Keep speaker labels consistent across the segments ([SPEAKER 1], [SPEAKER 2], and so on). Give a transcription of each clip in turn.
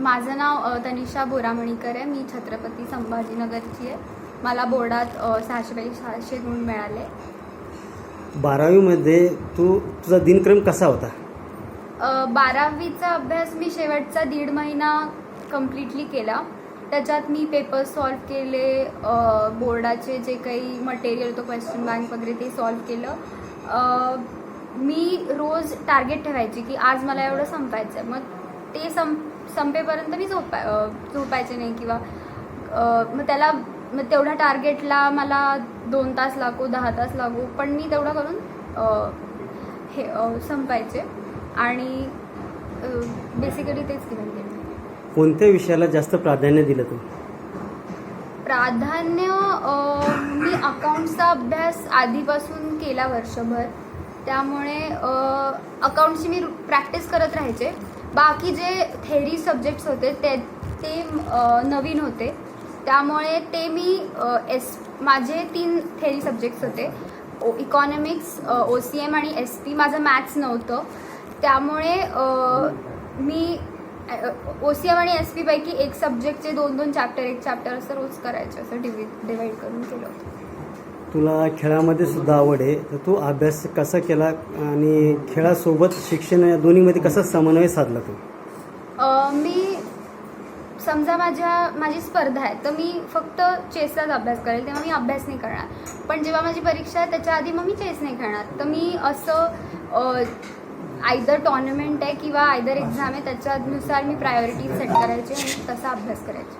[SPEAKER 1] माझं नाव तनिषा बोरामणीकर आहे. मी छत्रपती संभाजीनगरची आहे. मला बोर्डात अ, सहाशेपैकी सहाशे गुण मिळाले.
[SPEAKER 2] बारावीमध्ये तू तुझा दिनक्रम कसा होता?
[SPEAKER 1] अ, बारावीचा अभ्यास मी शेवटचा दीड महिना कम्प्लिटली केला. त्याच्यात मी पेपर सॉल्व केले. अ, बोर्डाचे जे काही मटेरियल होतं क्वेश्चन बँक वगैरे ते सॉल्व केलं. अ, मी रोज टार्गेट ठेवायची की आज मला एवढं संपायचं आहे मग ते सं संपेपर्यंत मी झोपाय अ, झोपायचे नाही किंवा मग त्याला मग तेवढ्या टार्गेटला मला दोन तास लागू दहा तास लागू पण मी तेवढं करून हे संपायचे. आणि बेसिकली तेच केलं मी.
[SPEAKER 2] कोणत्या विषयाला जास्त प्राधान्य दिलं तू
[SPEAKER 1] प्राधान्य मी अकाउंटचा अभ्यास आधीपासून केला वर्षभर. त्यामुळे अकाउंटची मी प्रॅक्टिस करत राहायचे. बाकी जे थेरी सब्जेक्ट्स होते ते ते नवीन होते. त्यामुळे ते मी एस माझे तीन थेरी सब्जेक्ट्स होते. O economics O C M आणि एस पी माझं मॅथ्स नव्हतं. त्यामुळे मी ओ सी एम आणि एस पीपैकी एक सब्जेक्टचे दोन दोन चॅप्टर एक चॅप्टर असं रोज करायचे असं डिवि डिवाईड करून केलं होतं.
[SPEAKER 2] तुला खेळामध्ये सुद्धा आवड आहे. तर तू अभ्यास कसा केला आणि खेळासोबत शिक्षण या दोन्हीमध्ये कसा समन्वय साधला तू?
[SPEAKER 1] अ, मी समजा माझ्या माझी स्पर्धा आहे तर मी फक्त चेसचाच अभ्यास करेल तेव्हा मी अभ्यास नाही करणार. पण जेव्हा माझी परीक्षा आहे त्याच्या आधी मग मी चेस नाही करणार तर मी असं आयदर टॉर्नामेंट आहे किंवा आयदर एक्झाम आहे त्याच्यानुसार मी प्रायोरिटी सेट करायची आणि तसा अभ्यास करायचे.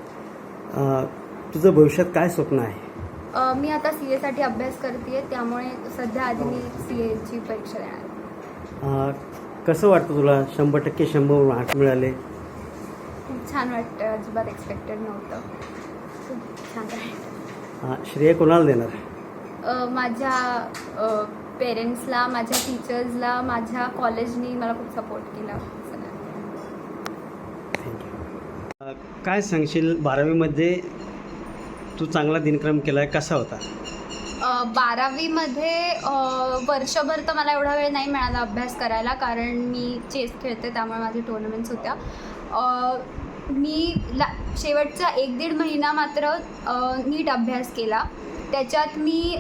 [SPEAKER 2] तुझं भविष्यात काय स्वप्न आहे?
[SPEAKER 1] मी आता सी एसाठी अभ्यास करते त्यामुळे सध्या आधी मी सी एची परीक्षा देणार
[SPEAKER 2] कसं वाटतं तुला? शंभर टक्के शंभर मार्क मिळाले.
[SPEAKER 1] खूप छान वाटतं अजिबात एक्सपेक्टेड नव्हतं. खूप छान
[SPEAKER 2] श्रेय कोणाला देणार?
[SPEAKER 1] माझ्या पेरेंट्सला माझ्या टीचर्सला माझ्या कॉलेजनी मला खूप सपोर्ट केला.
[SPEAKER 2] काय सांगशील? बारावीमध्ये तू चांगला दिनक्रम केला आहे कसा होता?
[SPEAKER 1] बारावीमध्ये वर्षभर तर मला एवढा वेळ नाही मिळाला अभ्यास करायला कारण मी चेस खेळते त्यामुळे माझे टुर्नामेंट्स होत्या. मी ला शेवटचा एक दीड महिना मात्र नीट अभ्यास केला. त्याच्यात मी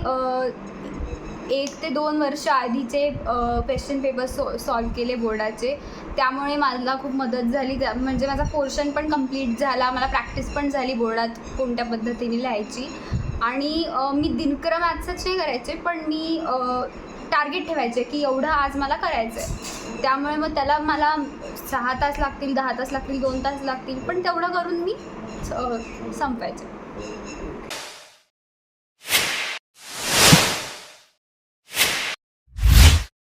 [SPEAKER 1] एक ते दोन वर्ष आधीचे क्वेश्चन पेपर सॉ सॉल्व केले बोर्डाचे. त्यामुळे मला खूप मदत झाली. त्या म्हणजे माझा पोर्शन पण कंप्लीट झाला. मला प्रॅक्टिस पण झाली बोर्डात कोणत्या पद्धतीने लिहायची. आणि मी दिनक्रम आजच नाही करायचे पण मी टार्गेट ठेवायचे की एवढं आज मला करायचं आहे त्यामुळे मग त्याला मला सहा तास लागतील दहा तास लागतील दोन तास लागतील पण तेवढं करून मी अ, संपायचे